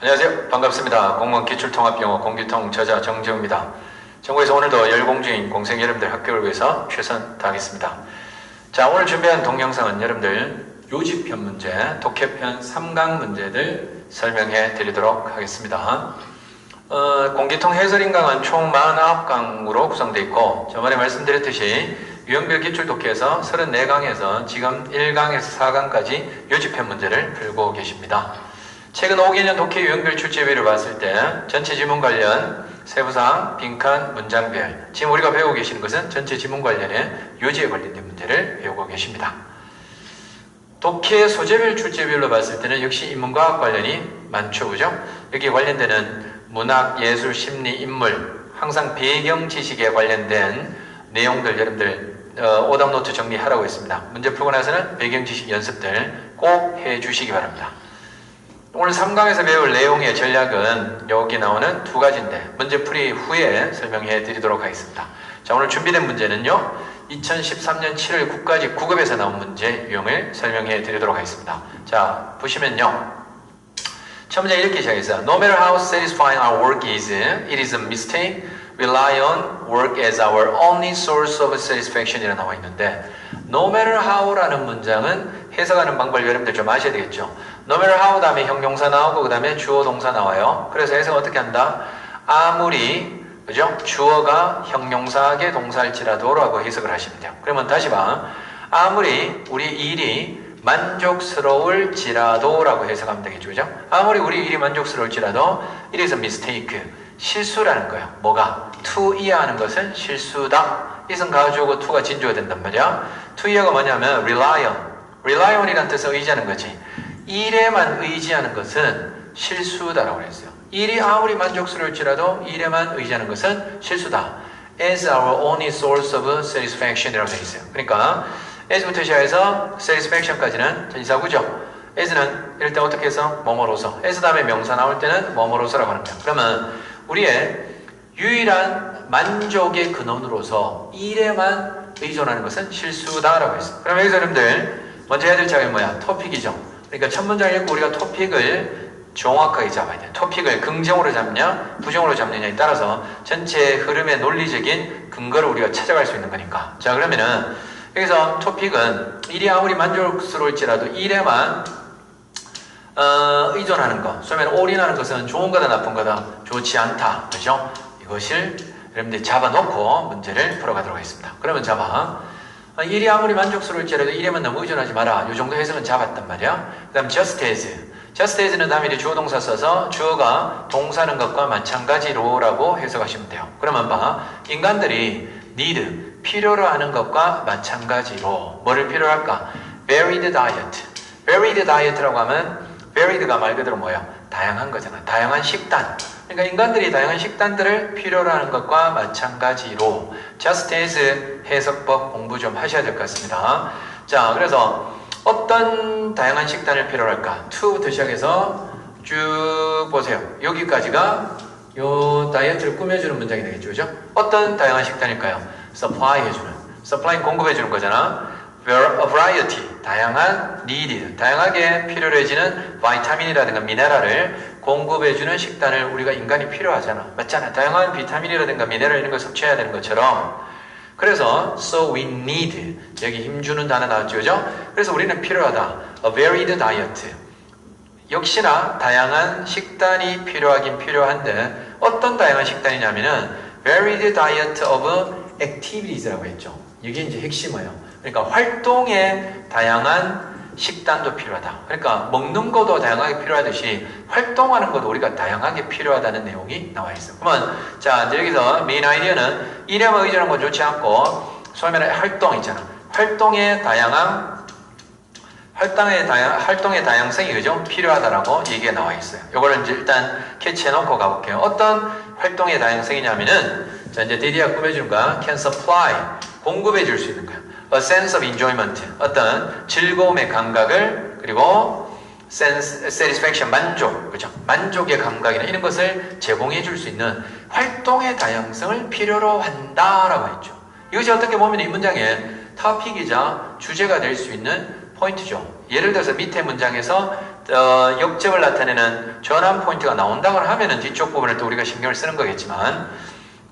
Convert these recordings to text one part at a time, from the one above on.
안녕하세요. 반갑습니다. 공무원 기출통합영어 공기통 저자 정재우입니다. 전국에서 오늘도 열공주인 공생 여러분들 학교를 위해서 최선 다하겠습니다. 자, 오늘 준비한 동영상은 여러분들 요지편 문제, 독해편 3강 문제들 설명해 드리도록 하겠습니다. 어, 공기통 해설인강은 총 49강으로 구성되어 있고 저번에 말씀드렸듯이 유형별 기출 독해에서 34강에서 지금 1강에서 4강까지 요지편 문제를 풀고 계십니다. 최근 5개년 독해 유형별 출제비를 봤을 때 전체 지문 관련 세부사항, 빈칸, 문장별 지금 우리가 배우고 계시는 것은 전체 지문 관련의 요지에 관련된 문제를 배우고 계십니다. 독해 소재별 출제별로 봤을 때는 역시 인문과학 관련이 많죠, 그죠? 여기 관련되는 문학, 예술, 심리, 인물 항상 배경 지식에 관련된 내용들 여러분들 어, 오답 노트 정리하라고 했습니다. 문제 풀고 나서는 배경 지식 연습들 꼭 해주시기 바랍니다. 오늘 3강에서 배울 내용의 전략은 여기 나오는 두 가지인데 문제 풀이 후에 설명해 드리도록 하겠습니다. 자 오늘 준비된 문제는요. 2013년 7월 9까지 9급에서 나온 문제 유형을 설명해 드리도록 하겠습니다. 자 보시면요. 첫 문제 이렇게 시작했어요. No matter how satisfying our work is, it is a mistake. Rely on work as our only source of satisfaction이라 나와 있는데 No matter how라는 문장은 해석하는 방법을 여러분들 좀 아셔야 되겠죠. No matter how 다음에 형용사 나오고 그 다음에 주어 동사 나와요. 그래서 해석 어떻게 한다? 아무리 그죠? 주어가 형용사계 동사일지라도 라고 해석을 하시면 돼요. 그러면 다시 봐. 아무리 우리 일이 만족스러울지라도 라고 해석하면 되겠죠. 그죠? 아무리 우리 일이 만족스러울지라도 a mistake. 실수라는 거예요. 뭐가? to 이하하는 것은 실수다. 이은 가주어고 to가 진주가 된단 말이야. to 이하가 뭐냐면 rely on. rely on이라는 뜻은 의지하는 거지. 일에만 의지하는 것은 실수다라고 했어요. 일이 아무리 만족스러울지라도 일에만 의지하는 것은 실수다. as our only source of satisfaction이라고 되어 있어요. 그러니까 as부터 시작해서 satisfaction까지는 전치사구죠. as는 이럴 때 어떻게 해서 뭐뭐로서 as 다음에 명사 나올 때는 뭐뭐로서라고 거예요. 그러면 우리의 유일한 만족의 근원으로서 일에만 의존하는 것은 실수다라고 했어요. 그럼 여기서 여러분들 먼저 해야 될 작업이 뭐야? 토픽이죠. 그러니까 첫 문장 읽고 우리가 토픽을 정확하게 잡아야 돼. 토픽을 긍정으로 잡냐, 부정으로 잡느냐에 따라서 전체 흐름의 논리적인 근거를 우리가 찾아갈 수 있는 거니까. 자, 그러면은 여기서 토픽은 일이 아무리 만족스러울지라도 일에만 어, 의존하는 것. 소면 올인하는 것은 좋은 거다 나쁜 거다 좋지 않다. 그죠? 이것을 여러분들이 잡아놓고 문제를 풀어가도록 하겠습니다. 그러면 잡아. 어, 일이 아무리 만족스러울지라도 일에만 너무 의존하지 마라. 이 정도 해석은 잡았단 말이야. 그 다음 just as. just as는 다음에 주어 동사 써서 주어가 동사는 것과 마찬가지로 라고 해석하시면 돼요. 그러면 봐. 인간들이 need, 필요로 하는 것과 마찬가지로 뭐를 필요로 할까? varied diet. varied diet라고 하면 varied가 말 그대로 뭐야? 다양한 거잖아. 다양한 식단. 그러니까 인간들이 다양한 식단들을 필요로 하는 것과 마찬가지로 as 해석법 공부 좀 하셔야 될 것 같습니다. 자, 그래서 어떤 다양한 식단을 필요로 할까? to부터 시작해서 쭉 보세요. 여기까지가 요 다이어트를 꾸며주는 문장이 되겠죠. 그죠? 어떤 다양한 식단일까요? supply 해주는. supply 공급해주는 거잖아. variety, 다양한 needed, 다양하게 필요해지는 비타민이라든가 미네랄을 공급해주는 식단을 우리가 인간이 필요하잖아. 맞잖아. 다양한 비타민이라든가 미네랄 이런 걸 섭취해야 되는 것처럼 그래서 so we need 여기 힘주는 단어 나왔죠, 그죠? 그래서 우리는 필요하다. A varied diet. 역시나 다양한 식단이 필요하긴 필요한데 어떤 다양한 식단이냐면은 varied diet of activities라고 했죠. 이게 이제 핵심이에요. 그러니까 활동의 다양한 식단도 필요하다. 그러니까 먹는 것도 다양하게 필요하듯이 활동하는 것도 우리가 다양하게 필요하다는 내용이 나와 있어요. 그러면 자 여기서 메인 아이디어는 일에만 의존하는 건 좋지 않고 소위 말해 활동 있잖아. 활동의 다양한 활동의 다양 활동의 다양성이 그죠 필요하다라고 얘기가 나와 있어요. 이제 일단 캐치해 놓고 가볼게요. 어떤 활동의 다양성이냐면은 자 이제 꾸며주는 거야. can supply 공급해 줄 수 있는 거야. A sense of enjoyment 어떤 즐거움의 감각을 그리고 sense, satisfaction 만족 그죠? 만족의 감각이나 이런 것을 제공해 줄 수 있는 활동의 다양성을 필요로 한다라고 했죠. 이것이 어떻게 보면 이 문장의 토픽이자 주제가 될 수 있는 포인트죠. 예를 들어서 밑에 문장에서 어, 역접을 나타내는 전환 포인트가 나온다고 하면은 뒤쪽 부분을 또 우리가 신경을 쓰는 거겠지만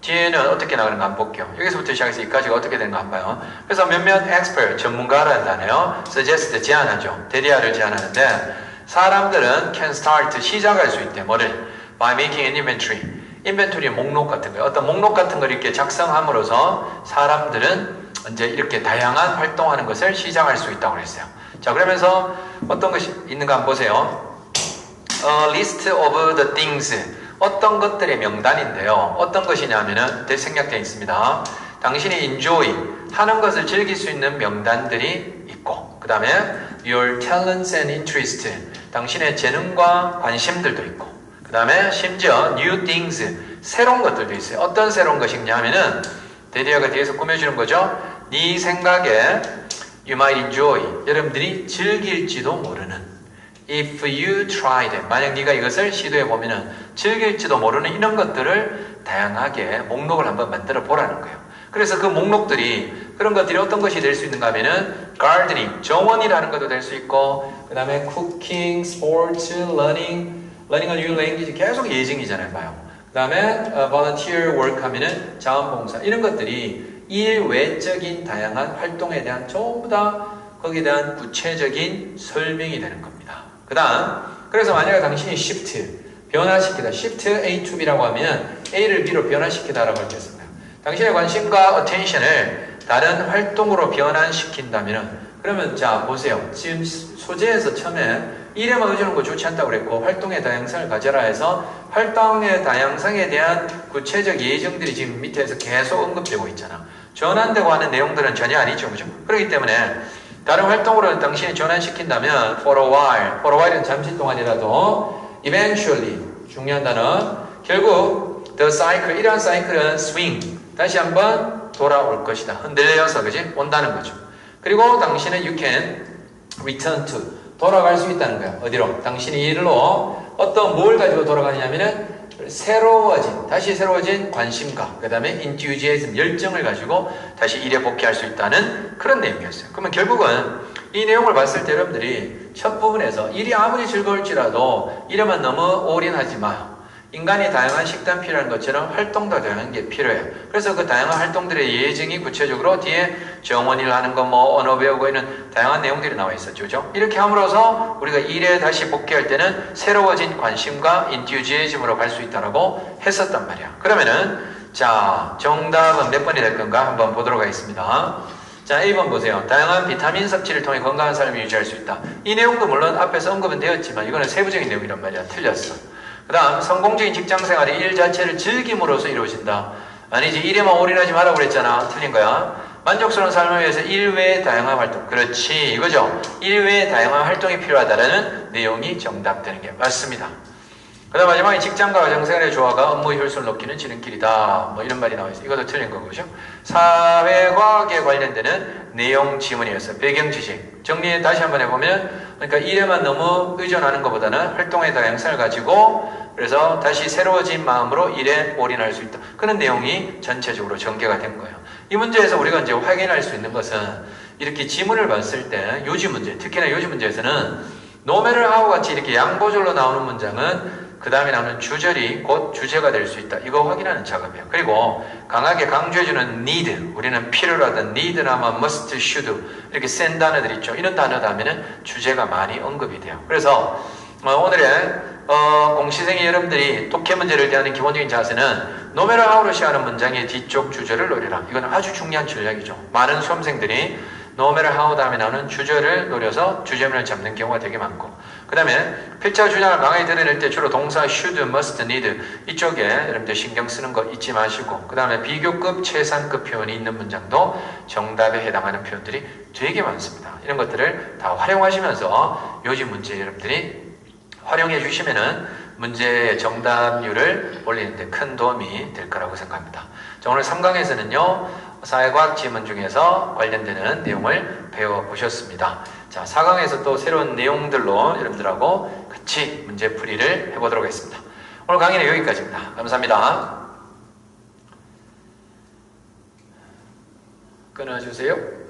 뒤에는 어떻게 나가는가 한번 볼게요. 여기서부터 시작해서 여기까지가 어떻게 되는가 한번 봐요. 그래서 몇몇 expert, 전문가라는 단어요. suggest, 제안하죠. 대리아를 제안하는데 사람들은 can start, 시작할 수 있대. 뭐를? by making an inventory. 인벤토리 목록 같은 거 어떤 목록 같은 걸 이렇게 작성함으로써 사람들은 이제 이렇게 다양한 활동하는 것을 시작할 수 있다고 그랬어요. 자, 그러면서 어떤 것이 있는가 한번 보세요. 어, list of the things. 어떤 것들의 명단인데요. 어떤 것이냐면은 생략되어 있습니다. 당신이 enjoy 하는 것을 즐길 수 있는 명단들이 있고 그 다음에 your talents and interest 당신의 재능과 관심들도 있고 그 다음에 심지어 new things 새로운 것들도 있어요. 어떤 새로운 것이냐 하면은 데디아가 뒤에서 꾸며주는 거죠. 네 생각에 you might enjoy 여러분들이 즐길지도 모르는 if you tried 만약 네가 이것을 시도해 보면은 즐길지도 모르는 이런 것들을 다양하게 목록을 한번 만들어 보라는 거예요. 그래서 그 목록들이 그런 것들이 어떤 것이 될 수 있는가 하면은 gardening 정원이라는 것도 될 수 있고 그 다음에 cooking, sports, learning, learning a new language 계속 예증이잖아요. 봐요. 그 다음에 uh, volunteer work 하면은 자원봉사 이런 것들이 일외적인 다양한 활동에 대한 전부 다 거기에 대한 구체적인 설명이 되는 겁니다. 그 다음 그래서 만약에 당신이 shift 변화시키다 shift A to B라고 하면 A를 B로 변화시키다라고 할때 있습니다. 당신의 관심과 attention을 다른 활동으로 변환시킨다면 그러면 자 보세요. 지금 소재에서 처음에 이름만 의존하는 거 좋지 않다고 그랬고 활동의 다양성을 가져라 해서 활동의 다양성에 대한 구체적 예정들이 지금 밑에서 계속 언급되고 있잖아. 전환되고 하는 내용들은 전혀 아니죠. 그죠? 그렇기 때문에 다른 활동으로 당신이 전환시킨다면 for a while, for a while은 잠시 동안이라도 eventually 중요한 단어 결국 the cycle 이러한 사이클은 swing 다시 한번 돌아올 것이다. 흔들려서 그지? 온다는 거죠. 그리고 당신은 you can return to 돌아갈 수 있다는 거야. 어디로? 당신이 일로 어떤 뭘 가지고 돌아가냐면은 새로워진 다시 새로워진 관심과 그 다음에 enthusiasm 열정을 가지고 다시 일에 복귀할 수 있다는 그런 내용이었어요. 그러면 결국은 이 내용을 봤을 때 여러분들이 첫 부분에서 일이 아무리 즐거울지라도 일에만 너무 올인하지 마. 인간이 다양한 식단 필요한 것처럼 활동도 다양한 게 필요해요. 그래서 그 다양한 활동들의 예정이 구체적으로 뒤에 정원일 하는 거, 뭐 언어 배우고 이런 다양한 내용들이 나와 있었죠. 그죠? 이렇게 함으로써 우리가 일에 다시 복귀할 때는 새로워진 관심과 인튜지에즘으로 갈 수 있다라고 했었단 말이야. 그러면은 자 정답은 몇 번이 될 건가 한번 보도록 하겠습니다. 자, 1번 보세요. 다양한 비타민 섭취를 통해 건강한 삶을 유지할 수 있다. 이 내용도 물론 앞에서 언급은 되었지만 이거는 세부적인 내용이란 말이야. 틀렸어. 그 다음 성공적인 직장생활이 일 자체를 즐김으로써 이루어진다. 아니지 일에만 올인하지 말라고 그랬잖아. 틀린 거야. 만족스러운 삶을 위해서 일외의 다양한 활동. 그렇지 이거죠. 일외의 다양한 활동이 필요하다라는 내용이 정답되는 게 맞습니다. 그 다음 마지막에 직장과 가정생활의 조화가 업무 효율성을 높이는 지름길이다. 뭐 이런 말이 나와 있어요. 이것도 틀린 거고죠. 사회과학에 관련되는 내용 지문이었어요. 배경 지식. 정리 다시 한번 해보면 그러니까 일에만 너무 의존하는 것보다는 활동의 다양성을 가지고 그래서 다시 새로워진 마음으로 일에 올인할 수 있다. 그런 내용이 전체적으로 전개가 된 거예요. 이 문제에서 우리가 이제 확인할 수 있는 것은 이렇게 지문을 봤을 때 요지 문제, 특히나 요지 문제에서는 노매를 하고 같이 이렇게 양보절로 나오는 문장은 그 다음에 나오는 주절이 곧 주제가 될 수 있다. 이거 확인하는 작업이에요. 그리고 강하게 강조해주는 need, 우리는 필요로 하던 need나 뭐 must, should 이렇게 센 단어들 있죠. 이런 단어다 하면은 주제가 많이 언급이 돼요. 그래서 어, 오늘의 어, 공시생의 여러분들이 독해 문제를 대하는 기본적인 자세는 노메라 하우로 시작하는 문장의 뒤쪽 주절을 노려라. 이건 아주 중요한 전략이죠. 많은 수험생들이 노메라 하우 다음에 나오는 주절을 노려서 주제문을 잡는 경우가 되게 많고 그 다음에 필자 주장을 강하게 드러낼 때 주로 동사 should, must, need 이쪽에 여러분들 신경 쓰는 거 잊지 마시고 그 다음에 비교급, 최상급 표현이 있는 문장도 정답에 해당하는 표현들이 되게 많습니다. 이런 것들을 다 활용하시면서 요즘 문제 여러분들이 활용해 주시면은 문제의 정답률을 올리는데 큰 도움이 될 거라고 생각합니다. 자, 오늘 3강에서는요, 사회과학 지문 중에서 관련되는 내용을 배워보셨습니다. 자, 4강에서 또 새로운 내용들로 여러분들하고 같이 문제풀이를 해보도록 하겠습니다. 오늘 강의는 여기까지입니다. 감사합니다. 끊어주세요.